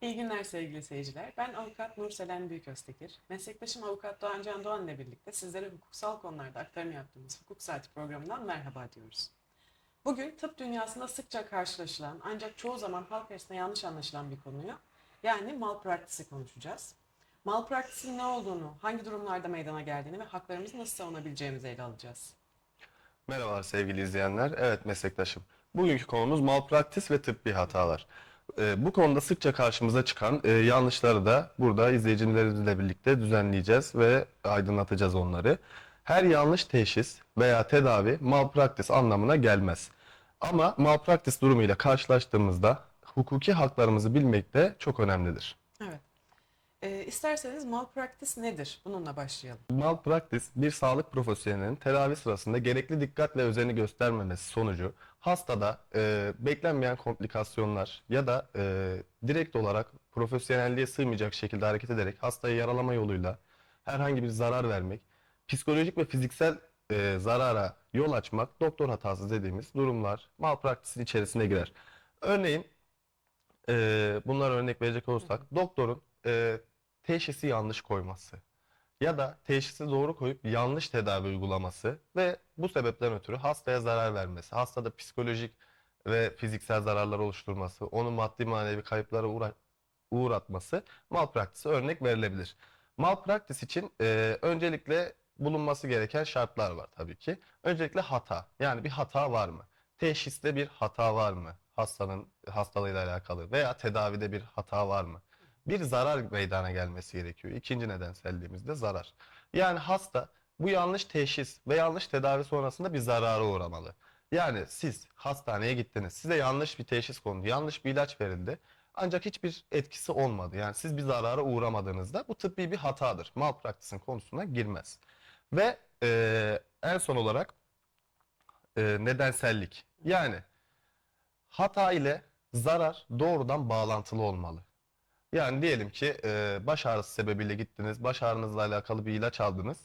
İyi günler sevgili seyirciler. Ben avukat Nurselen Büyüköstekir. Meslektaşım avukat Doğan Can Doğan ile birlikte sizlere hukuksal konularda aktarım yaptığımız Hukuk Saati programından merhaba diyoruz. Bugün tıp dünyasında sıkça karşılaşılan ancak çoğu zaman halk arasında yanlış anlaşılan bir konuyu yani malpraktisi konuşacağız. Malpraktisin ne olduğunu, hangi durumlarda meydana geldiğini ve haklarımızı nasıl savunabileceğimizi ele alacağız. Merhabalar sevgili izleyenler. Evet meslektaşım. Bugünkü konumuz malpraktis ve tıbbi hatalar. Ee, bu konuda sıkça karşımıza çıkan e, yanlışları da burada izleyicilerimizle birlikte düzenleyeceğiz ve aydınlatacağız onları. Her yanlış teşhis veya tedavi malpraktis anlamına gelmez. Ama malpraktis durumuyla karşılaştığımızda hukuki haklarımızı bilmek de çok önemlidir. Ee, isterseniz malpraktis nedir? Bununla başlayalım. Malpraktis bir sağlık profesyonelinin tedavi sırasında gerekli dikkat ve özeni göstermemesi sonucu hastada e, beklenmeyen komplikasyonlar ya da e, direkt olarak profesyonelliğe sığmayacak şekilde hareket ederek hastayı yaralama yoluyla herhangi bir zarar vermek, psikolojik ve fiziksel e, zarara yol açmak doktor hatası dediğimiz durumlar malpraktisin içerisine girer. Örneğin e, bunlara örnek verecek olursak doktorun e, teşhisi yanlış koyması ya da teşhisi doğru koyup yanlış tedavi uygulaması ve bu sebepten ötürü hastaya zarar vermesi, hastada psikolojik ve fiziksel zararlar oluşturması, onu maddi manevi kayıplara uğra- uğratması malpraktise örnek verilebilir. Malpraktis için e, öncelikle bulunması gereken şartlar var tabii ki. Öncelikle hata. Yani bir hata var mı? Teşhiste bir hata var mı? Hastanın hastalığıyla alakalı veya tedavide bir hata var mı? Bir zarar meydana gelmesi gerekiyor. İkinci nedenselliğimiz de zarar. Yani hasta bu yanlış teşhis ve yanlış tedavi sonrasında bir zarara uğramalı. Yani siz hastaneye gittiniz, size yanlış bir teşhis kondu, yanlış bir ilaç verildi. Ancak hiçbir etkisi olmadı. Yani siz bir zarara uğramadığınızda bu tıbbi bir hatadır. Malpraktisin konusuna girmez. Ve eee, en son olarak eee, nedensellik. Yani hata ile zarar doğrudan bağlantılı olmalı. Yani diyelim ki e, baş ağrısı sebebiyle gittiniz, baş ağrınızla alakalı bir ilaç aldınız.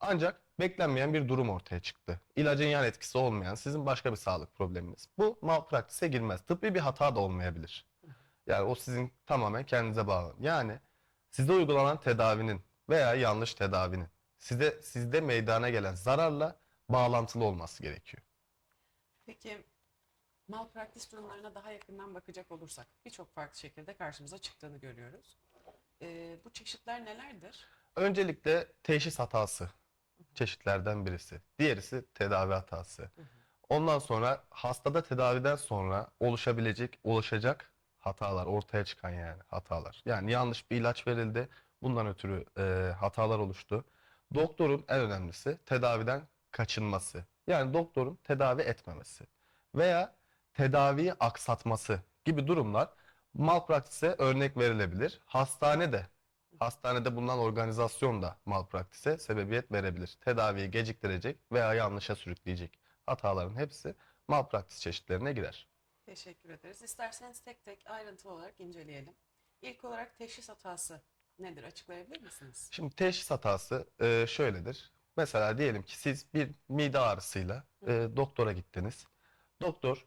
Ancak beklenmeyen bir durum ortaya çıktı. İlacın yan etkisi olmayan sizin başka bir sağlık probleminiz. Bu malpraktise girmez. Tıbbi bir hata da olmayabilir. Yani o sizin tamamen kendinize bağlı. Yani size uygulanan tedavinin veya yanlış tedavinin size sizde meydana gelen zararla bağlantılı olması gerekiyor. Peki malpraktis durumlarına daha yakından bakacak olursak birçok farklı şekilde karşımıza çıktığını görüyoruz. Ee, bu çeşitler nelerdir? Öncelikle teşhis hatası çeşitlerden birisi. Diğerisi tedavi hatası. Ondan sonra hastada tedaviden sonra oluşabilecek, oluşacak hatalar, ortaya çıkan yani hatalar. Yani yanlış bir ilaç verildi. Bundan ötürü e, hatalar oluştu. Doktorun en önemlisi tedaviden kaçınması. Yani doktorun tedavi etmemesi veya tedaviyi aksatması gibi durumlar malpraktise örnek verilebilir. Hastanede Hastanede bulunan organizasyon da malpraktise sebebiyet verebilir. Tedaviyi geciktirecek veya yanlışa sürükleyecek hataların hepsi malpraktis çeşitlerine girer. Teşekkür ederiz. İsterseniz tek tek ayrıntılı olarak inceleyelim. İlk olarak teşhis hatası nedir? Açıklayabilir misiniz? Şimdi teşhis hatası e, şöyledir. Mesela diyelim ki siz bir mide ağrısıyla e, doktora gittiniz. Doktor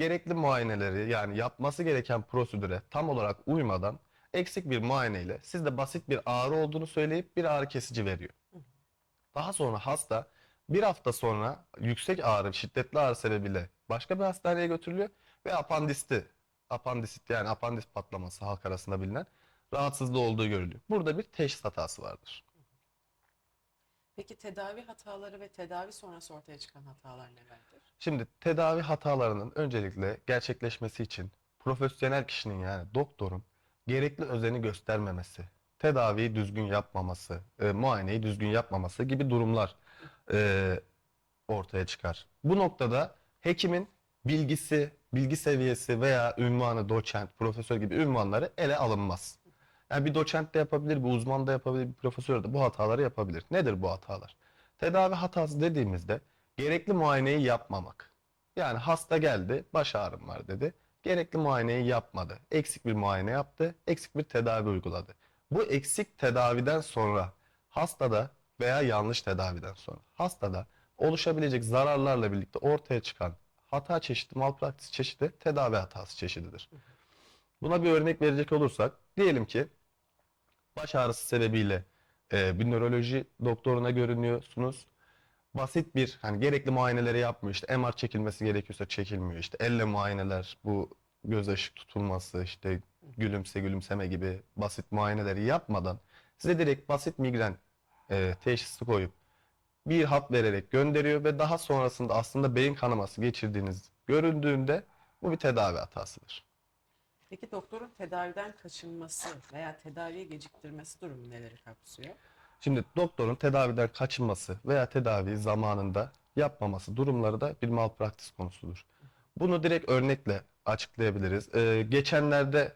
gerekli muayeneleri yani yapması gereken prosedüre tam olarak uymadan eksik bir muayeneyle sizde basit bir ağrı olduğunu söyleyip bir ağrı kesici veriyor. Daha sonra hasta bir hafta sonra yüksek ağrı, şiddetli ağrı sebebiyle başka bir hastaneye götürülüyor ve apandisti, apandisit yani apandis patlaması halk arasında bilinen rahatsızlığı olduğu görülüyor. Burada bir teşhis hatası vardır. Peki tedavi hataları ve tedavi sonrası ortaya çıkan hatalar nelerdir? Şimdi tedavi hatalarının öncelikle gerçekleşmesi için profesyonel kişinin yani doktorun gerekli özeni göstermemesi, tedaviyi düzgün yapmaması, e, muayeneyi düzgün yapmaması gibi durumlar e, ortaya çıkar. Bu noktada hekimin bilgisi, bilgi seviyesi veya ünvanı doçent, profesör gibi ünvanları ele alınmaz. Yani bir doçent de yapabilir, bir uzman da yapabilir, bir profesör de bu hataları yapabilir. Nedir bu hatalar? Tedavi hatası dediğimizde gerekli muayeneyi yapmamak. Yani hasta geldi, baş ağrım var dedi. Gerekli muayeneyi yapmadı. Eksik bir muayene yaptı, eksik bir tedavi uyguladı. Bu eksik tedaviden sonra hastada veya yanlış tedaviden sonra hastada oluşabilecek zararlarla birlikte ortaya çıkan hata çeşidi, malpraktis çeşidi tedavi hatası çeşididir. Buna bir örnek verecek olursak, diyelim ki baş ağrısı sebebiyle e, bir nöroloji doktoruna görünüyorsunuz. Basit bir hani gerekli muayeneleri yapmıyor. İşte MR çekilmesi gerekiyorsa çekilmiyor. İşte elle muayeneler, bu göz ışık tutulması, işte gülümse gülümseme gibi basit muayeneleri yapmadan size direkt basit migren e, teşhisi koyup bir hap vererek gönderiyor ve daha sonrasında aslında beyin kanaması geçirdiğiniz görüldüğünde bu bir tedavi hatasıdır. Peki doktorun tedaviden kaçınması veya tedaviyi geciktirmesi durumu neleri kapsıyor? Şimdi doktorun tedaviden kaçınması veya tedaviyi zamanında yapmaması durumları da bir malpraktis konusudur. Bunu direkt örnekle açıklayabiliriz. Ee, geçenlerde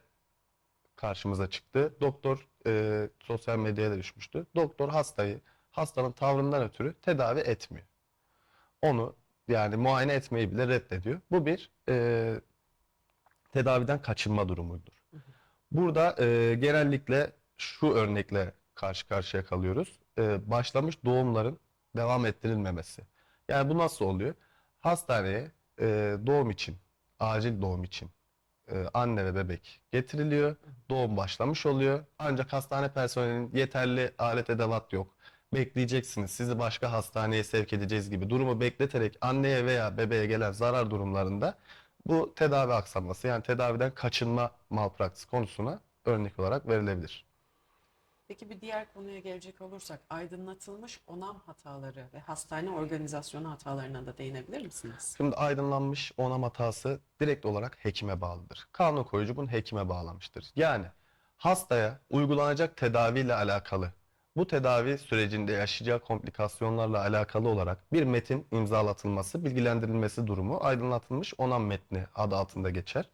karşımıza çıktı. Doktor e, sosyal medyaya da düşmüştü. Doktor hastayı hastanın tavrından ötürü tedavi etmiyor. Onu yani muayene etmeyi bile reddediyor. Bu bir e, tedaviden kaçınma durumudur. Burada e, genellikle şu örnekle karşı karşıya kalıyoruz. E, başlamış doğumların devam ettirilmemesi. Yani bu nasıl oluyor? Hastaneye e, doğum için, acil doğum için e, anne ve bebek getiriliyor. Doğum başlamış oluyor. Ancak hastane personelinin yeterli alet edevat yok. Bekleyeceksiniz. Sizi başka hastaneye sevk edeceğiz gibi durumu bekleterek anneye veya bebeğe gelen zarar durumlarında bu tedavi aksaması yani tedaviden kaçınma malpraktis konusuna örnek olarak verilebilir. Peki bir diğer konuya gelecek olursak aydınlatılmış onam hataları ve hastane organizasyonu hatalarına da değinebilir misiniz? Şimdi aydınlanmış onam hatası direkt olarak hekime bağlıdır. Kanun koyucu bunu hekime bağlamıştır. Yani hastaya uygulanacak tedaviyle alakalı, bu tedavi sürecinde yaşayacağı komplikasyonlarla alakalı olarak bir metin imzalatılması, bilgilendirilmesi durumu aydınlatılmış onam metni adı altında geçer.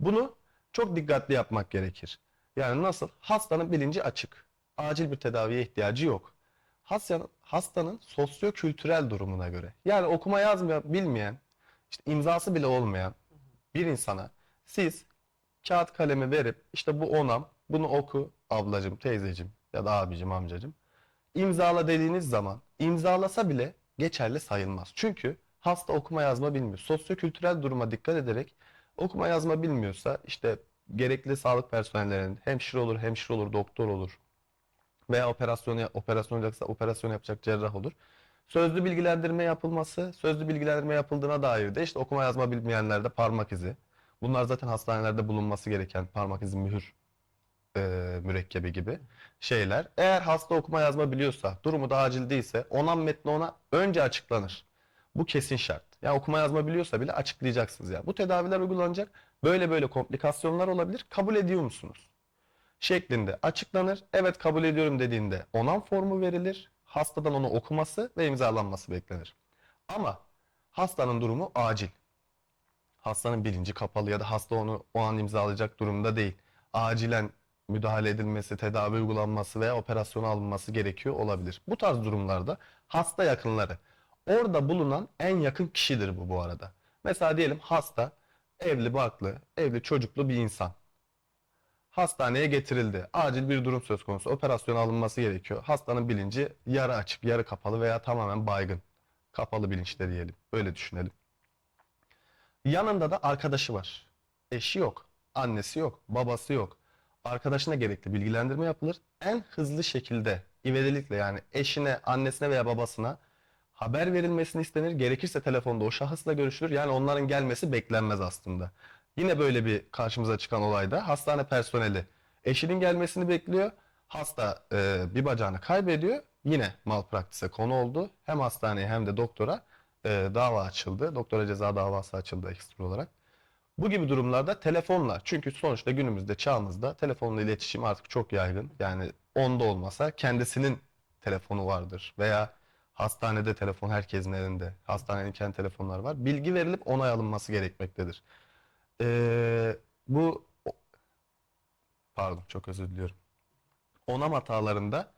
Bunu çok dikkatli yapmak gerekir. Yani nasıl? Hastanın bilinci açık. Acil bir tedaviye ihtiyacı yok. Hastanın, hastanın sosyo-kültürel durumuna göre. Yani okuma yazma bilmeyen, işte imzası bile olmayan bir insana siz kağıt kalemi verip işte bu onam, bunu oku ablacım, teyzecim ya da abicim, amcacım. imzala dediğiniz zaman imzalasa bile geçerli sayılmaz. Çünkü hasta okuma yazma bilmiyor. Sosyo-kültürel duruma dikkat ederek okuma yazma bilmiyorsa işte gerekli sağlık personellerinin hemşire olur, hemşire olur, doktor olur veya operasyonu operasyon olacaksa operasyon yapacak cerrah olur. Sözlü bilgilendirme yapılması, sözlü bilgilendirme yapıldığına dair de işte okuma yazma bilmeyenlerde parmak izi. Bunlar zaten hastanelerde bulunması gereken parmak izi mühür e, mürekkebi gibi şeyler. Eğer hasta okuma yazma biliyorsa, durumu da acil değilse onam metni ona önce açıklanır. Bu kesin şart. Ya okuma yazma biliyorsa bile açıklayacaksınız ya. Bu tedaviler uygulanacak. Böyle böyle komplikasyonlar olabilir. Kabul ediyor musunuz? Şeklinde açıklanır. Evet kabul ediyorum dediğinde onam formu verilir. Hastadan onu okuması ve imzalanması beklenir. Ama hastanın durumu acil. Hastanın bilinci kapalı ya da hasta onu o an imzalayacak durumda değil. Acilen müdahale edilmesi, tedavi uygulanması veya operasyona alınması gerekiyor olabilir. Bu tarz durumlarda hasta yakınları orada bulunan en yakın kişidir bu bu arada. Mesela diyelim hasta evli barklı, evli çocuklu bir insan. Hastaneye getirildi. Acil bir durum söz konusu. Operasyon alınması gerekiyor. Hastanın bilinci yarı açık, yarı kapalı veya tamamen baygın. Kapalı bilinçte diyelim. Öyle düşünelim. Yanında da arkadaşı var. Eşi yok, annesi yok, babası yok. Arkadaşına gerekli bilgilendirme yapılır. En hızlı şekilde ivedilikle yani eşine, annesine veya babasına haber verilmesini istenir. Gerekirse telefonda o şahısla görüşülür. Yani onların gelmesi beklenmez aslında. Yine böyle bir karşımıza çıkan olayda hastane personeli eşinin gelmesini bekliyor. Hasta e, bir bacağını kaybediyor. Yine malpraktise konu oldu. Hem hastaneye hem de doktora e, dava açıldı. Doktora ceza davası açıldı ekstra olarak. Bu gibi durumlarda telefonla çünkü sonuçta günümüzde çağımızda telefonla iletişim artık çok yaygın. Yani onda olmasa kendisinin telefonu vardır veya hastanede telefon herkesin elinde. Hastanenin kendi telefonları var. Bilgi verilip onay alınması gerekmektedir. Ee, bu pardon çok özür diliyorum. Onam hatalarında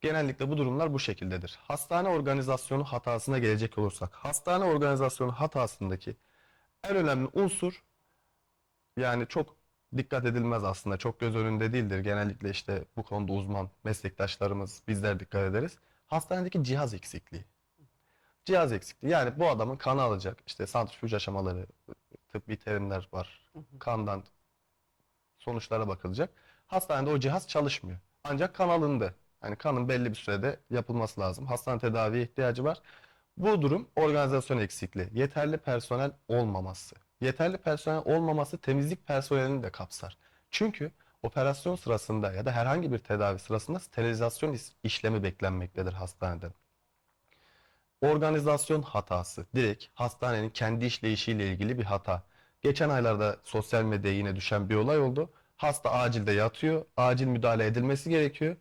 genellikle bu durumlar bu şekildedir. Hastane organizasyonu hatasına gelecek olursak, hastane organizasyonu hatasındaki en önemli unsur yani çok dikkat edilmez aslında. Çok göz önünde değildir. Genellikle işte bu konuda uzman meslektaşlarımız bizler dikkat ederiz. Hastanedeki cihaz eksikliği. Cihaz eksikliği. Yani bu adamın kanı alacak. işte santrifüj aşamaları, tıbbi terimler var. Kandan sonuçlara bakılacak. Hastanede o cihaz çalışmıyor. Ancak kan alındı. Yani kanın belli bir sürede yapılması lazım. Hastane tedaviye ihtiyacı var. Bu durum organizasyon eksikliği, yeterli personel olmaması. Yeterli personel olmaması temizlik personelini de kapsar. Çünkü operasyon sırasında ya da herhangi bir tedavi sırasında sterilizasyon işlemi beklenmektedir hastanede. Organizasyon hatası, direkt hastanenin kendi işleyişiyle ilgili bir hata. Geçen aylarda sosyal medyaya yine düşen bir olay oldu. Hasta acilde yatıyor, acil müdahale edilmesi gerekiyor.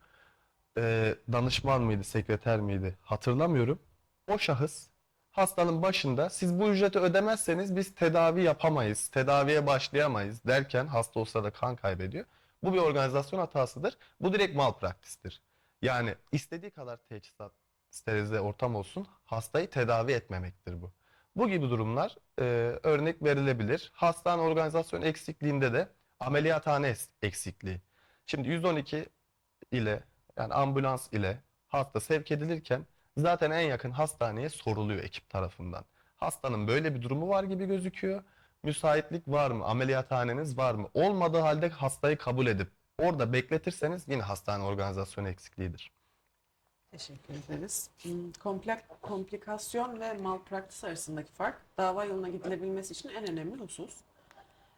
Ee, danışman mıydı, sekreter miydi hatırlamıyorum. O şahıs hastanın başında siz bu ücreti ödemezseniz biz tedavi yapamayız, tedaviye başlayamayız derken hasta o sırada kan kaybediyor. Bu bir organizasyon hatasıdır. Bu direkt malpraktistir. Yani istediği kadar teçhizat, sterilize ortam olsun hastayı tedavi etmemektir bu. Bu gibi durumlar e, örnek verilebilir. Hastane organizasyon eksikliğinde de ameliyathane eksikliği. Şimdi 112 ile yani ambulans ile hasta sevk edilirken zaten en yakın hastaneye soruluyor ekip tarafından. Hastanın böyle bir durumu var gibi gözüküyor. Müsaitlik var mı? Ameliyathaneniz var mı? Olmadığı halde hastayı kabul edip orada bekletirseniz yine hastane organizasyonu eksikliğidir. Teşekkür ederiz. Hmm, Komplek, komplikasyon ve malpraktis arasındaki fark dava yoluna gidilebilmesi için en önemli husus.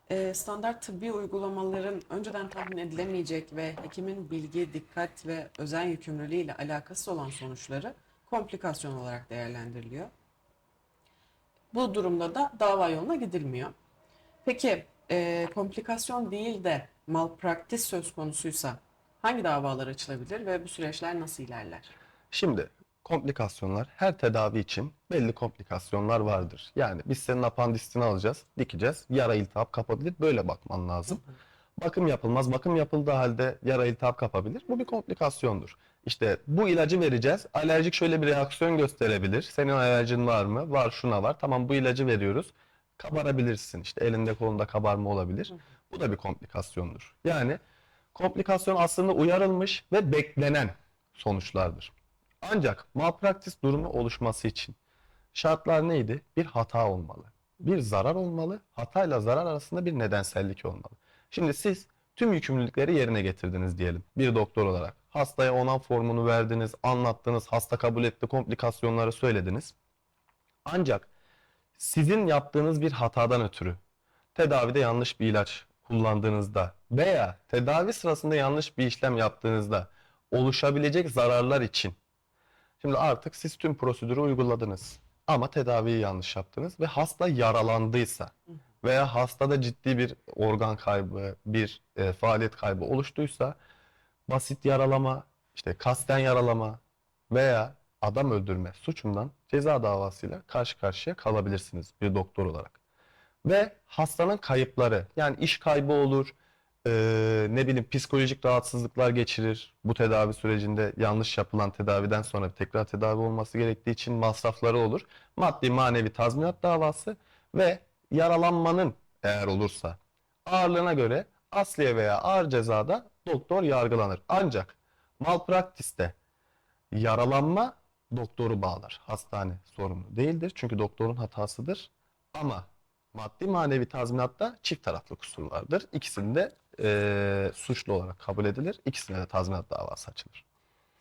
Ee, standart tıbbi uygulamaların önceden tahmin edilemeyecek ve hekimin bilgi, dikkat ve özen yükümlülüğü ile alakası olan sonuçları komplikasyon olarak değerlendiriliyor. Bu durumda da dava yoluna gidilmiyor. Peki e, komplikasyon değil de malpraktis söz konusuysa hangi davalar açılabilir ve bu süreçler nasıl ilerler? Şimdi komplikasyonlar her tedavi için belli komplikasyonlar vardır. Yani biz senin apandisitini alacağız, dikeceğiz. Yara iltihap kapabilir. Böyle bakman lazım. Bakım yapılmaz. Bakım yapıldığı halde yara iltihap kapabilir. Bu bir komplikasyondur. İşte bu ilacı vereceğiz. Alerjik şöyle bir reaksiyon gösterebilir. Senin alerjin var mı? Var şuna var. Tamam bu ilacı veriyoruz. Kabarabilirsin. İşte elinde kolunda kabarma olabilir. Bu da bir komplikasyondur. Yani komplikasyon aslında uyarılmış ve beklenen sonuçlardır. Ancak malpraktis durumu oluşması için şartlar neydi? Bir hata olmalı. Bir zarar olmalı. Hatayla zarar arasında bir nedensellik olmalı. Şimdi siz tüm yükümlülükleri yerine getirdiniz diyelim bir doktor olarak. Hastaya onan formunu verdiniz, anlattınız, hasta kabul etti, komplikasyonları söylediniz. Ancak sizin yaptığınız bir hatadan ötürü tedavide yanlış bir ilaç kullandığınızda veya tedavi sırasında yanlış bir işlem yaptığınızda oluşabilecek zararlar için şimdi artık siz tüm prosedürü uyguladınız ama tedaviyi yanlış yaptınız ve hasta yaralandıysa veya hastada ciddi bir organ kaybı, bir e, faaliyet kaybı oluştuysa basit yaralama, işte kasten yaralama veya adam öldürme suçundan ceza davasıyla karşı karşıya kalabilirsiniz bir doktor olarak. Ve hastanın kayıpları yani iş kaybı olur, eee, ne bileyim psikolojik rahatsızlıklar geçirir. Bu tedavi sürecinde yanlış yapılan tedaviden sonra tekrar tedavi olması gerektiği için masrafları olur. Maddi manevi tazminat davası ve yaralanmanın eğer olursa ağırlığına göre asliye veya ağır cezada doktor yargılanır. Ancak malpraktiste yaralanma doktoru bağlar. Hastane sorumlu değildir. Çünkü doktorun hatasıdır. Ama maddi manevi tazminatta çift taraflı kusur vardır. İkisinde eee, suçlu olarak kabul edilir. İkisine de tazminat davası açılır.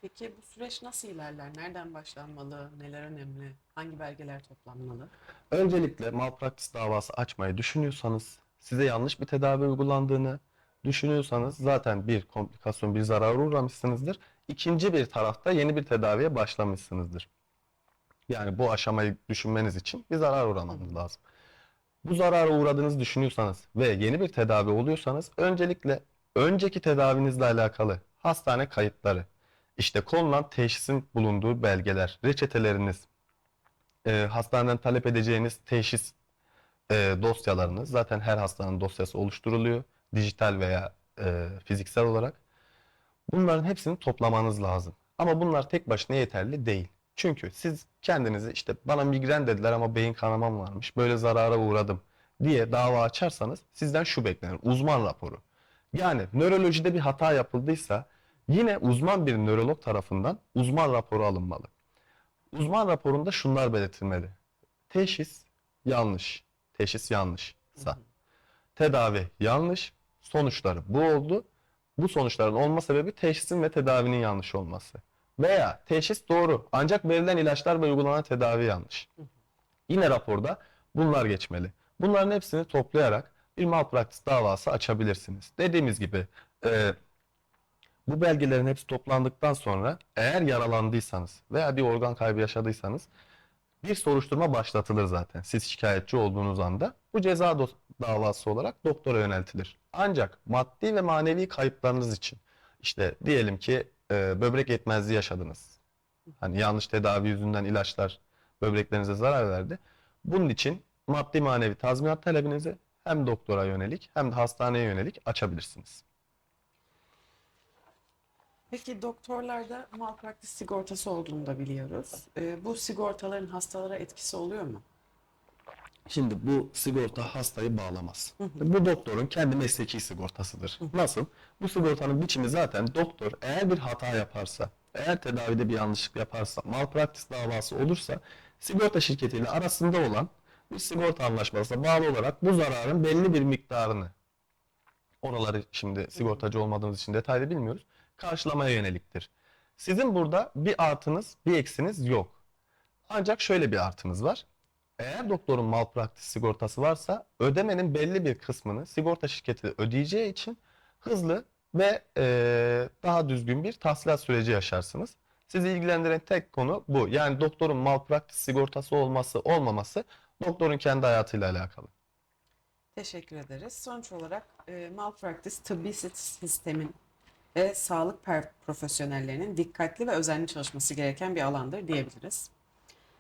Peki bu süreç nasıl ilerler? Nereden başlanmalı? Neler önemli? Hangi belgeler toplanmalı? Öncelikle malpraktis davası açmayı düşünüyorsanız, size yanlış bir tedavi uygulandığını düşünüyorsanız zaten bir komplikasyon, bir zarara uğramışsınızdır. İkinci bir tarafta yeni bir tedaviye başlamışsınızdır. Yani bu aşamayı düşünmeniz için bir zarar uğramanız lazım. Bu zarara uğradığınızı düşünüyorsanız ve yeni bir tedavi oluyorsanız öncelikle önceki tedavinizle alakalı hastane kayıtları, işte konulan teşhisin bulunduğu belgeler, reçeteleriniz, e, hastaneden talep edeceğiniz teşhis e, dosyalarınız zaten her hastanın dosyası oluşturuluyor. Dijital veya e, fiziksel olarak. Bunların hepsini toplamanız lazım. Ama bunlar tek başına yeterli değil. Çünkü siz kendinizi işte bana migren dediler ama beyin kanamam varmış. Böyle zarara uğradım diye dava açarsanız sizden şu beklenir. Uzman raporu. Yani nörolojide bir hata yapıldıysa yine uzman bir nörolog tarafından uzman raporu alınmalı. Uzman raporunda şunlar belirtilmeli. Teşhis yanlış. Teşhis yanlışsa. Tedavi yanlış. Sonuçları bu oldu. Bu sonuçların olma sebebi teşhisin ve tedavinin yanlış olması. Veya teşhis doğru ancak verilen ilaçlar ve uygulanan tedavi yanlış. Yine raporda bunlar geçmeli. Bunların hepsini toplayarak bir malpraktis davası açabilirsiniz. Dediğimiz gibi e, bu belgelerin hepsi toplandıktan sonra eğer yaralandıysanız veya bir organ kaybı yaşadıysanız bir soruşturma başlatılır zaten siz şikayetçi olduğunuz anda. Bu ceza davası olarak doktora yöneltilir. Ancak maddi ve manevi kayıplarınız için işte diyelim ki e, böbrek yetmezliği yaşadınız. Hani yanlış tedavi yüzünden ilaçlar böbreklerinize zarar verdi. Bunun için maddi manevi tazminat talebinizi hem doktora yönelik hem de hastaneye yönelik açabilirsiniz. Peki doktorlarda malpraktis sigortası olduğunu da biliyoruz. Ee, bu sigortaların hastalara etkisi oluyor mu? Şimdi bu sigorta hastayı bağlamaz. Bu doktorun kendi mesleki sigortasıdır. Nasıl? Bu sigortanın biçimi zaten doktor eğer bir hata yaparsa, eğer tedavide bir yanlışlık yaparsa, malpraktis davası olursa sigorta şirketiyle arasında olan bir sigorta anlaşmasına bağlı olarak bu zararın belli bir miktarını oraları şimdi sigortacı olmadığımız için detaylı bilmiyoruz. Karşılamaya yöneliktir. Sizin burada bir artınız, bir eksiniz yok. Ancak şöyle bir artınız var. Eğer doktorun malpraktis sigortası varsa ödemenin belli bir kısmını sigorta şirketi ödeyeceği için hızlı ve eee, daha düzgün bir tahsilat süreci yaşarsınız. Sizi ilgilendiren tek konu bu. Yani doktorun malpraktis sigortası olması olmaması doktorun kendi hayatıyla alakalı. Teşekkür ederiz. Sonuç olarak e, malpraktis tıbbi sistemin ve sağlık profesyonellerinin dikkatli ve özenli çalışması gereken bir alandır diyebiliriz.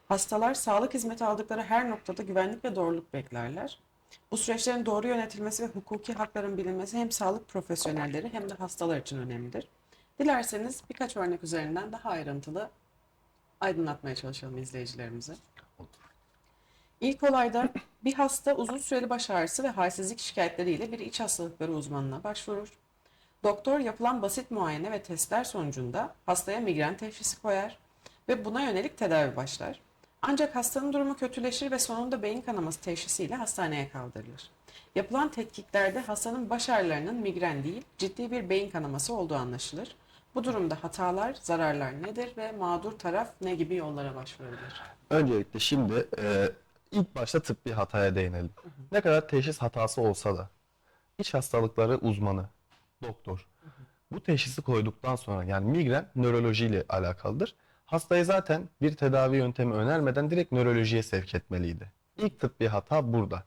Hastalar sağlık hizmeti aldıkları her noktada güvenlik ve doğruluk beklerler. Bu süreçlerin doğru yönetilmesi ve hukuki hakların bilinmesi hem sağlık profesyonelleri hem de hastalar için önemlidir. Dilerseniz birkaç örnek üzerinden daha ayrıntılı aydınlatmaya çalışalım izleyicilerimizi. İlk olayda bir hasta uzun süreli baş ağrısı ve halsizlik şikayetleriyle bir iç hastalıkları uzmanına başvurur. Doktor yapılan basit muayene ve testler sonucunda hastaya migren teşhisi koyar ve buna yönelik tedavi başlar. Ancak hastanın durumu kötüleşir ve sonunda beyin kanaması teşhisiyle hastaneye kaldırılır. Yapılan tetkiklerde hastanın baş ağrılarının migren değil, ciddi bir beyin kanaması olduğu anlaşılır. Bu durumda hatalar, zararlar nedir ve mağdur taraf ne gibi yollara başvurabilir? Öncelikle şimdi e, ilk başta tıbbi hataya değinelim. Ne kadar teşhis hatası olsa da iç hastalıkları uzmanı, doktor bu teşhisi koyduktan sonra yani migren nörolojiyle alakalıdır. Hastayı zaten bir tedavi yöntemi önermeden direkt nörolojiye sevk etmeliydi. İlk tıbbi hata burada.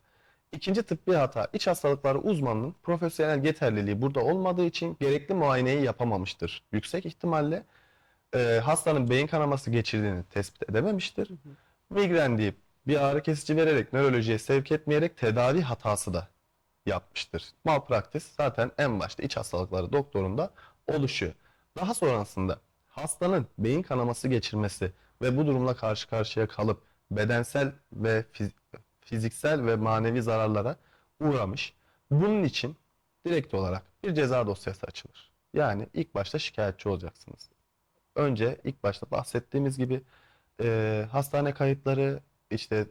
İkinci tıbbi hata iç hastalıkları uzmanının profesyonel yeterliliği burada olmadığı için gerekli muayeneyi yapamamıştır. Yüksek ihtimalle e, hastanın beyin kanaması geçirdiğini tespit edememiştir. Migren deyip bir ağrı kesici vererek nörolojiye sevk etmeyerek tedavi hatası da yapmıştır. Malpraktis zaten en başta iç hastalıkları doktorunda oluşuyor. Daha sonrasında hastanın beyin kanaması geçirmesi ve bu durumla karşı karşıya kalıp bedensel ve fiz- fiziksel ve manevi zararlara uğramış. Bunun için direkt olarak bir ceza dosyası açılır. Yani ilk başta şikayetçi olacaksınız. Önce ilk başta bahsettiğimiz gibi e, hastane kayıtları, işte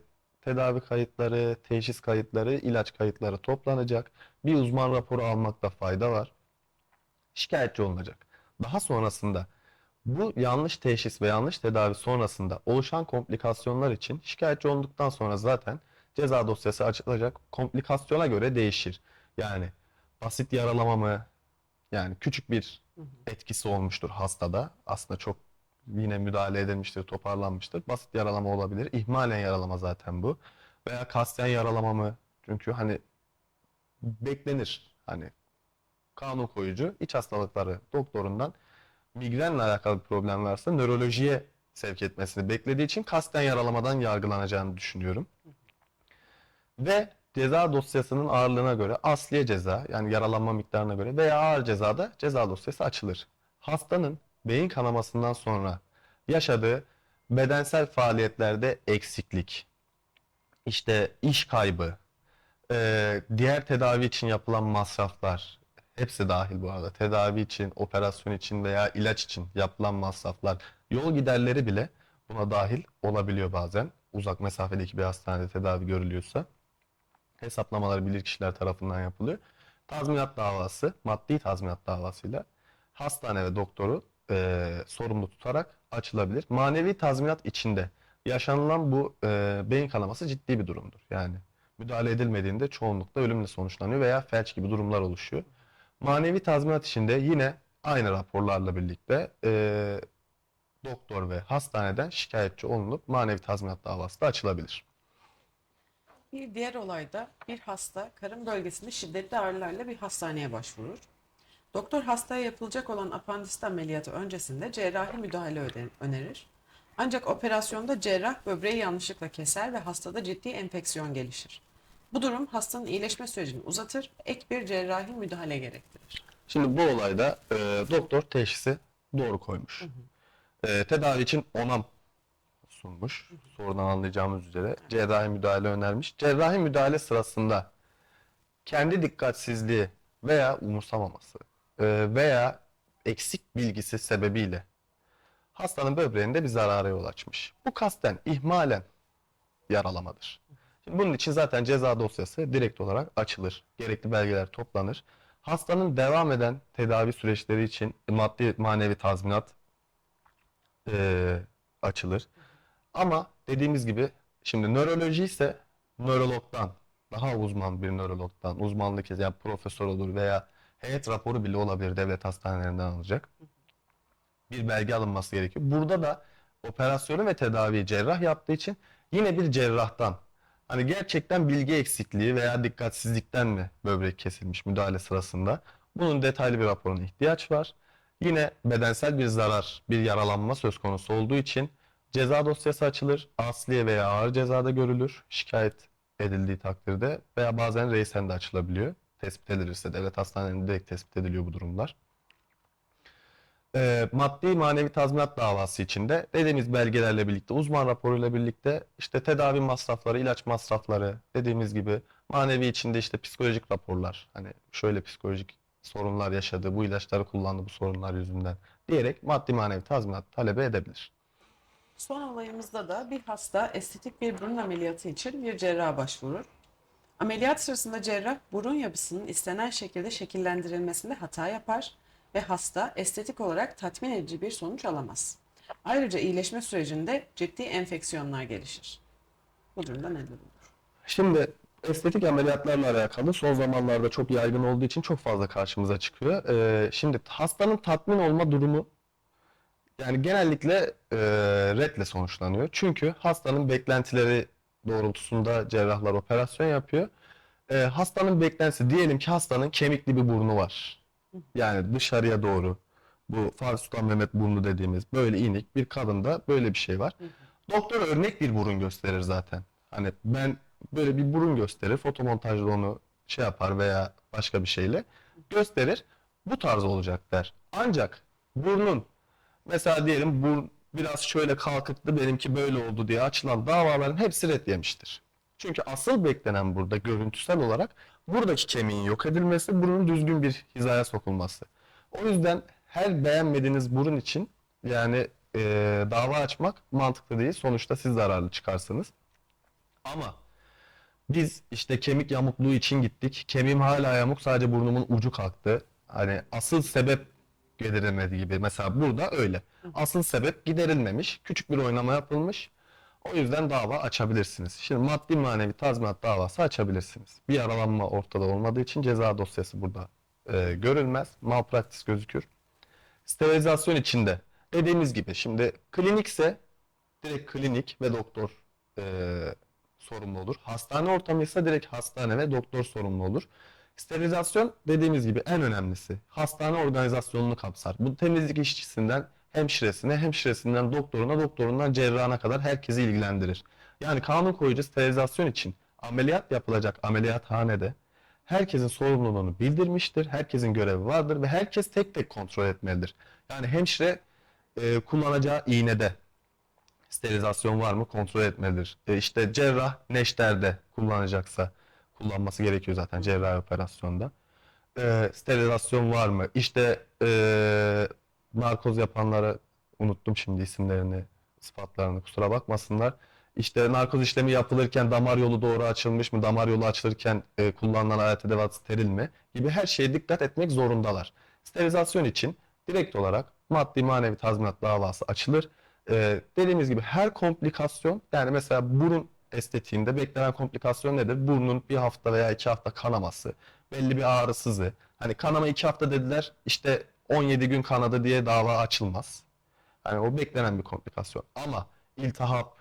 tedavi kayıtları, teşhis kayıtları, ilaç kayıtları toplanacak. Bir uzman raporu almakta fayda var. Şikayetçi olunacak. Daha sonrasında bu yanlış teşhis ve yanlış tedavi sonrasında oluşan komplikasyonlar için şikayetçi olduktan sonra zaten ceza dosyası açılacak. Komplikasyona göre değişir. Yani basit yaralama mı? Yani küçük bir etkisi olmuştur hastada. Aslında çok yine müdahale edilmiştir, toparlanmıştır. Basit yaralama olabilir. İhmalen yaralama zaten bu. Veya kasten yaralama mı? Çünkü hani beklenir. Hani kanun koyucu iç hastalıkları doktorundan migrenle alakalı bir problem varsa nörolojiye sevk etmesini beklediği için kasten yaralamadan yargılanacağını düşünüyorum. Ve ceza dosyasının ağırlığına göre asliye ceza yani yaralanma miktarına göre veya ağır cezada ceza dosyası açılır. Hastanın beyin kanamasından sonra yaşadığı bedensel faaliyetlerde eksiklik, işte iş kaybı, eee, diğer tedavi için yapılan masraflar, hepsi dahil bu arada. Tedavi için, operasyon için veya ilaç için yapılan masraflar, yol giderleri bile buna dahil olabiliyor bazen. Uzak mesafedeki bir hastanede tedavi görülüyorsa. Hesaplamalar bilirkişiler tarafından yapılıyor. Tazminat davası, maddi tazminat davasıyla hastane ve doktoru e, sorumlu tutarak açılabilir. Manevi tazminat içinde yaşanılan bu e, beyin kanaması ciddi bir durumdur. Yani müdahale edilmediğinde çoğunlukla ölümle sonuçlanıyor veya felç gibi durumlar oluşuyor. Manevi tazminat içinde yine aynı raporlarla birlikte e, doktor ve hastaneden şikayetçi olunup manevi tazminat davası da açılabilir. Bir diğer olayda bir hasta karın bölgesinde şiddetli ağrılarla bir hastaneye başvurur. Doktor hastaya yapılacak olan apandisit ameliyatı öncesinde cerrahi müdahale önerir. Ancak operasyonda cerrah böbreği yanlışlıkla keser ve hastada ciddi enfeksiyon gelişir. Bu durum hastanın iyileşme sürecini uzatır, ek bir cerrahi müdahale gerektirir. Şimdi bu olayda e, doktor teşhisi doğru koymuş. E, tedavi için onam sunmuş. Sorudan anlayacağımız üzere cerrahi müdahale önermiş. Cerrahi müdahale sırasında kendi dikkatsizliği veya umursamaması veya eksik bilgisi sebebiyle hastanın böbreğinde bir zarara yol açmış. Bu kasten, ihmalen yaralamadır. Şimdi bunun için zaten ceza dosyası direkt olarak açılır. Gerekli belgeler toplanır. Hastanın devam eden tedavi süreçleri için maddi manevi tazminat eee, açılır. Ama dediğimiz gibi şimdi nöroloji ise nörologdan daha uzman bir nörologdan uzmanlık yani profesör olur veya heyet raporu bile olabilir devlet hastanelerinden alacak. Bir belge alınması gerekiyor. Burada da operasyonu ve tedaviyi cerrah yaptığı için yine bir cerrahtan hani gerçekten bilgi eksikliği veya dikkatsizlikten mi böbrek kesilmiş müdahale sırasında bunun detaylı bir raporuna ihtiyaç var. Yine bedensel bir zarar, bir yaralanma söz konusu olduğu için ceza dosyası açılır. Asliye veya ağır cezada görülür. Şikayet edildiği takdirde veya bazen reisen de açılabiliyor. Tespit edilirse devlet hastanelerinde direkt tespit ediliyor bu durumlar. Ee, maddi manevi tazminat davası içinde dediğimiz belgelerle birlikte, uzman raporuyla birlikte işte tedavi masrafları, ilaç masrafları dediğimiz gibi manevi içinde işte psikolojik raporlar. Hani şöyle psikolojik sorunlar yaşadı, bu ilaçları kullandı bu sorunlar yüzünden diyerek maddi manevi tazminat talebi edebilir. Son olayımızda da bir hasta estetik bir burun ameliyatı için bir cerraha başvurur. Ameliyat sırasında cerrah burun yapısının istenen şekilde şekillendirilmesinde hata yapar ve hasta estetik olarak tatmin edici bir sonuç alamaz. Ayrıca iyileşme sürecinde ciddi enfeksiyonlar gelişir. Bu durumda neler olur? Şimdi estetik ameliyatlarla alakalı son zamanlarda çok yaygın olduğu için çok fazla karşımıza çıkıyor. Ee, şimdi hastanın tatmin olma durumu yani genellikle e, redle sonuçlanıyor. Çünkü hastanın beklentileri doğrultusunda cerrahlar operasyon yapıyor. Ee, hastanın beklentisi diyelim ki hastanın kemikli bir burnu var. Yani dışarıya doğru bu Fars Sultan Mehmet burnu dediğimiz böyle inik bir kadında böyle bir şey var. Doktor örnek bir burun gösterir zaten. Hani ben böyle bir burun gösterir, fotomontajda onu şey yapar veya başka bir şeyle gösterir. Bu tarz olacak der. Ancak burnun mesela diyelim burun biraz şöyle kalkıktı benimki böyle oldu diye açılan davaların hepsi red yemiştir. Çünkü asıl beklenen burada görüntüsel olarak buradaki kemiğin yok edilmesi, burunun düzgün bir hizaya sokulması. O yüzden her beğenmediğiniz burun için yani e, dava açmak mantıklı değil. Sonuçta siz zararlı çıkarsınız. Ama biz işte kemik yamukluğu için gittik. Kemiğim hala yamuk sadece burnumun ucu kalktı. Hani asıl sebep giderilmedi gibi. Mesela burada öyle. Asıl sebep giderilmemiş. Küçük bir oynama yapılmış. O yüzden dava açabilirsiniz. Şimdi maddi manevi tazminat davası açabilirsiniz. Bir yaralanma ortada olmadığı için ceza dosyası burada e, görülmez. Malpraktis gözükür. Sterilizasyon içinde dediğimiz gibi şimdi klinikse direkt klinik ve doktor e, sorumlu olur. Hastane ortamı ise direkt hastane ve doktor sorumlu olur. Sterilizasyon dediğimiz gibi en önemlisi. Hastane organizasyonunu kapsar. Bu temizlik işçisinden hemşiresine, hemşiresinden doktoruna, doktorundan cerrahına kadar herkesi ilgilendirir. Yani kanun koyucu sterilizasyon için ameliyat yapılacak ameliyathanede herkesin sorumluluğunu bildirmiştir. Herkesin görevi vardır ve herkes tek tek kontrol etmelidir. Yani hemşire e, kullanacağı iğnede sterilizasyon var mı kontrol etmelidir. E, işte cerrah neşterde kullanacaksa kullanması gerekiyor zaten cerrahi operasyonda. E, sterilizasyon var mı? İşte e, narkoz yapanları unuttum şimdi isimlerini, sıfatlarını kusura bakmasınlar. işte narkoz işlemi yapılırken damar yolu doğru açılmış mı, damar yolu açılırken e, kullanılan alet edevat steril mi gibi her şeye dikkat etmek zorundalar. Sterilizasyon için direkt olarak maddi manevi tazminat davası açılır. E, dediğimiz gibi her komplikasyon yani mesela burun estetiğinde beklenen komplikasyon nedir? Burnun bir hafta veya iki hafta kanaması, belli bir ağrısızı. Hani kanama iki hafta dediler işte 17 gün kanadı diye dava açılmaz. Hani o beklenen bir komplikasyon. Ama iltihap,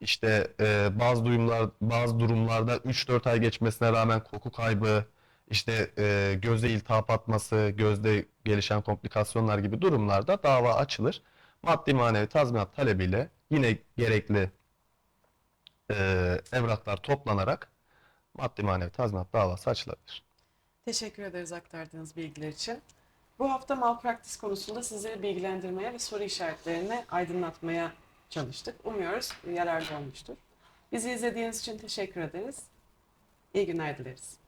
işte e, bazı durumlar bazı durumlarda 3-4 ay geçmesine rağmen koku kaybı, işte e, göze iltihap atması, gözde gelişen komplikasyonlar gibi durumlarda dava açılır. Maddi manevi tazminat talebiyle yine gerekli e, evraklar toplanarak maddi manevi tazminat davası açılabilir. Teşekkür ederiz aktardığınız bilgiler için. Bu hafta malpraktis konusunda sizleri bilgilendirmeye ve soru işaretlerini aydınlatmaya çalıştık. Umuyoruz yararlı olmuştur. Bizi izlediğiniz için teşekkür ederiz. İyi günler dileriz.